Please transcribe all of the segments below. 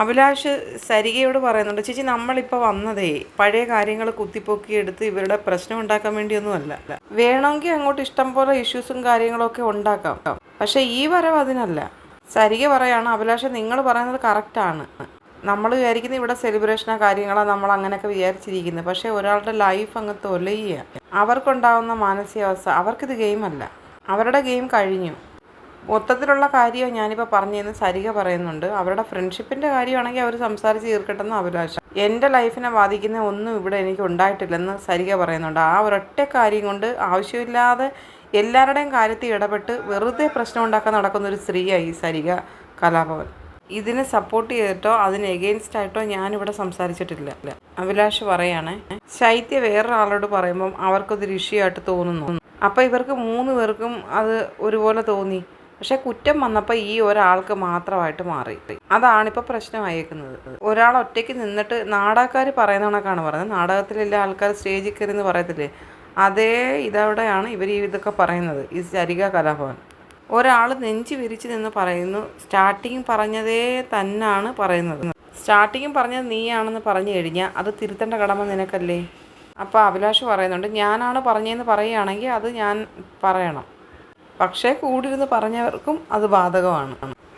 അഭിലാഷ് സരികയോട് പറയുന്നുണ്ട് ചേച്ചി നമ്മളിപ്പോൾ വന്നതേ പഴയ കാര്യങ്ങൾ കുത്തിപ്പൊക്കി എടുത്ത് ഇവരുടെ പ്രശ്നം ഉണ്ടാക്കാൻ വേണ്ടിയൊന്നുമല്ല വേണമെങ്കിൽ അങ്ങോട്ട് ഇഷ്ടം പോലെ ഇഷ്യൂസും കാര്യങ്ങളൊക്കെ ഉണ്ടാക്കാം. പക്ഷേ ഈ വരവ് അതിനല്ല. സരിക പറയാണ് അഭിലാഷ് നിങ്ങൾ പറയുന്നത് കറക്റ്റാണ് നമ്മൾ വിചാരിക്കുന്ന ഇവിടെ സെലിബ്രേഷനോ കാര്യങ്ങളോ നമ്മൾ അങ്ങനെയൊക്കെ വിചാരിച്ചിരിക്കുന്നത്. പക്ഷേ ഒരാളുടെ ലൈഫ് അങ്ങ് തൊലയുക. അവർക്കുണ്ടാവുന്ന മാനസികാവസ്ഥ അവർക്കിത് ഗെയിമല്ല അവരുടെ ഗെയിം കഴിഞ്ഞു. മൊത്തത്തിലുള്ള കാര്യം ഞാനിപ്പോൾ പറഞ്ഞതെന്ന് സരിക പറയുന്നുണ്ട്. അവരുടെ ഫ്രണ്ട്ഷിപ്പിന്റെ കാര്യമാണെങ്കിൽ അവർ സംസാരിച്ച് തീർക്കട്ടെന്ന് അഭിലാഷം. എന്റെ ലൈഫിനെ ബാധിക്കുന്ന ഒന്നും ഇവിടെ എനിക്ക് ഉണ്ടായിട്ടില്ലെന്ന് സരിക പറയുന്നുണ്ട്. ആ ഒരൊറ്റ കാര്യം കൊണ്ട് ആവശ്യമില്ലാതെ എല്ലാവരുടെയും കാര്യത്തിൽ ഇടപെട്ട് വെറുതെ പ്രശ്നം ഉണ്ടാക്കാൻ നടക്കുന്ന ഒരു സ്ത്രീയായി ഈ സരിക കലാഭവൻ. ഇതിനെ സപ്പോർട്ട് ചെയ്തിട്ടോ അതിന് എഗെയിൻസ്റ്റ് ആയിട്ടോ ഞാനിവിടെ സംസാരിച്ചിട്ടില്ല. അഭിലാഷ് പറയാണ് ശൈത്യ വേറൊരാളോട് പറയുമ്പം അവർക്കതൊരു ഇഷ്യൂ ആയിട്ട് തോന്നുന്നു. അപ്പോൾ ഇവർക്ക് മൂന്ന് പേർക്കും അത് ഒരുപോലെ തോന്നി. പക്ഷെ കുറ്റം വന്നപ്പോൾ ഈ ഒരാൾക്ക് മാത്രമായിട്ട് മാറി അതാണിപ്പോൾ പ്രശ്നമായേക്കുന്നത് ഒരാൾ ഒറ്റയ്ക്ക് നിന്നിട്ട് നാടകക്കാർ പറയുന്ന കണക്കാണ് പറയുന്നത്. നാടകത്തിലെല്ലാ ആൾക്കാർ സ്റ്റേജിൽ കയറി എന്ന് പറയത്തില്ലേ? അതേ ഇതവിടെയാണ് ഇവർ ഇതൊക്കെ പറയുന്നത്. ഈ ചരിക കലാഭവൻ. ഒരാൾ നെഞ്ചു വിരിച്ച് നിന്ന് പറയുന്നു സ്റ്റാർട്ടിങ് പറഞ്ഞതേ തന്നാണ് പറയുന്നത്. സ്റ്റാർട്ടിങ് പറഞ്ഞത് നീയാണെന്ന് പറഞ്ഞു കഴിഞ്ഞാൽ അത് തിരുത്തേണ്ട കടമ നിനക്കല്ലേ? അപ്പോൾ അഭിലാഷ് പറയുന്നുണ്ട് ഞാനാണ് പറഞ്ഞതെന്ന് പറയുകയാണെങ്കിൽ അത് ഞാൻ പറയണം. പക്ഷേ കൂടിരുന്ന് പറഞ്ഞവർക്കും അത് ബാധകമാണ്.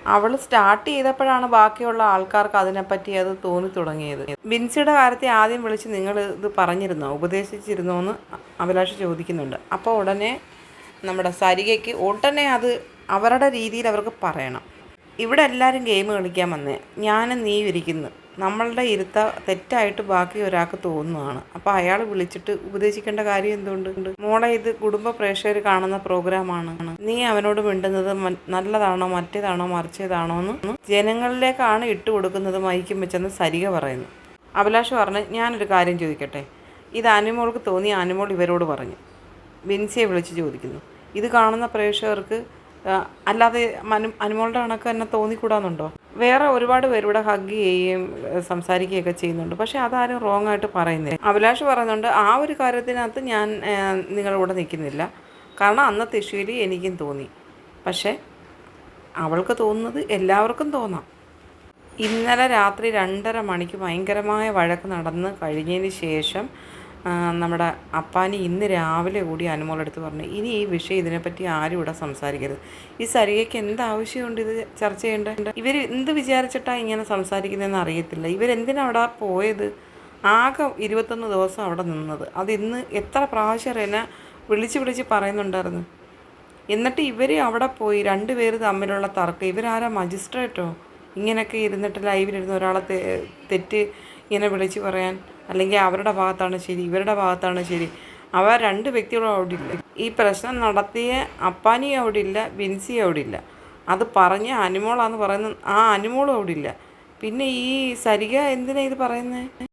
അവൾ സ്റ്റാർട്ട് ചെയ്തപ്പോഴാണ് ബാക്കിയുള്ള ആൾക്കാർക്ക് അതിനെപ്പറ്റി അത് തോന്നി തുടങ്ങിയത് ബിൻസിയുടെ കാര്യത്തെ ആദ്യം വിളിച്ച് നിങ്ങൾ ഇത് പറഞ്ഞിരുന്നോ? ഉപദേശിച്ചിരുന്നോ എന്ന് അഭിലാഷ് ചോദിക്കുന്നുണ്ട്. അപ്പോൾ ഉടനെ നമ്മുടെ സരികയ്ക്ക് ഉടനെ അത് അവരുടെ രീതിയിൽ അവർക്ക് പറയണം. ഇവിടെ എല്ലാവരും ഗെയിം കളിക്കാൻ വന്നേ. ഞാനും നീ ഇരിക്കുന്നു. നമ്മളുടെ ഇരുത്ത തെറ്റായിട്ട് ബാക്കി ഒരാൾക്ക് തോന്നുന്നതാണ്. അപ്പോൾ അയാൾ വിളിച്ചിട്ട് ഉപദേശിക്കേണ്ട കാര്യം എന്തുകൊണ്ട് മോളെ ഇത് കുടുംബ പ്രേക്ഷകർ കാണുന്ന പ്രോഗ്രാമാണ്. നീ അവനോട് മിണ്ടുന്നത് നല്ലതാണോ മറ്റേതാണോ മറിച്ചതാണോ എന്ന് ജനങ്ങളിലേക്കാണ് ഇട്ട് കൊടുക്കുന്നത് മൈക്കും വെച്ചെന്ന് സരിക പറയുന്നു. അഭിലാഷ് പറഞ്ഞ് ഞാനൊരു കാര്യം ചോദിക്കട്ടെ? ഇത് അനുമോൾക്ക് തോന്നി അനുമോൾ ഇവരോട് പറഞ്ഞു. ബിൻസിയെ വിളിച്ച് ചോദിക്കുന്നു. ഇത് കാണുന്ന പ്രേക്ഷകർക്ക് അല്ലാതെ മനു അനുമോളുടെ കണക്ക് തന്നെ തോന്നിക്കൂടാന്നുണ്ടോ? വേറെ ഒരുപാട് പേര് ഇവിടെ ഹഗ് ചെയ്യുകയും സംസാരിക്കുകയൊക്കെ ചെയ്യുന്നുണ്ട്. പക്ഷെ അതാരും റോങ് ആയിട്ട് പറയുന്നില്ല. അഭിലാഷ് പറയുന്നുണ്ട് ആ ഒരു കാര്യത്തിനകത്ത് ഞാൻ നിങ്ങളിവിടെ നിൽക്കുന്നില്ല. കാരണം അന്നത്തെ ഇഷ്യൂയിൽ എനിക്കും തോന്നി. പക്ഷേ അവൾക്ക് തോന്നുന്നത് എല്ലാവർക്കും തോന്നാം. ഇന്നലെ രാത്രി രണ്ടര മണിക്ക് ഭയങ്കരമായ വഴക്ക് നടന്ന് കഴിഞ്ഞതിന് ശേഷം നമ്മുടെ അപ്പാനി ഇന്ന് രാവിലെ കൂടി അനുമോളെടുത്ത് പറഞ്ഞു ഇനി ഈ വിഷയം ഇതിനെപ്പറ്റി ആരും ഇവിടെ സംസാരിക്കരുത്. ഈ സരികയ്ക്ക് എന്ത് ആവശ്യമുണ്ട് ഇത് ചർച്ച ചെയ്യേണ്ടത്? ഇവർ എന്ത് വിചാരിച്ചിട്ടാണ് ഇങ്ങനെ സംസാരിക്കുന്നതെന്ന് അറിയത്തില്ല. ഇവരെന്തിനാണ് അവിടെ പോയത്? ആകെ ഇരുപത്തൊന്ന് ദിവസം അവിടെ നിന്നത്. അത് ഇന്ന് എത്ര പ്രാവശ്യം എന്നെ വിളിച്ച് വിളിച്ച് പറയുന്നുണ്ടായിരുന്നു. എന്നിട്ട് ഇവർ അവിടെ പോയി രണ്ടുപേർ തമ്മിലുള്ള തർക്കം. ഇവരാരാ മജിസ്ട്രേറ്റോ? ഇങ്ങനെയൊക്കെ ഇരുന്നിട്ട് ലൈവിലിരുന്ന് ഒരാളെ തെറ്റ് ഇങ്ങനെ വിളിച്ച് പറയാൻ. അല്ലെങ്കിൽ അവരുടെ ഭാഗത്താണ് ശരി ഇവരുടെ ഭാഗത്താണ് ശരി. അവ രണ്ട് വ്യക്തികളും അവിടെ ഇല്ല. ഈ പ്രശ്നം നടത്തിയ അപ്പാനി അവിടെ ഇല്ല ബിൻസി അവിടെ ഇല്ല. അത് പറഞ്ഞ അനുമോളാന്ന് പറയുന്ന ആ അനുമോളും അവിടെ ഇല്ല. പിന്നെ ഈ സരിക എന്തിനാണ് ഇത് പറയുന്നത്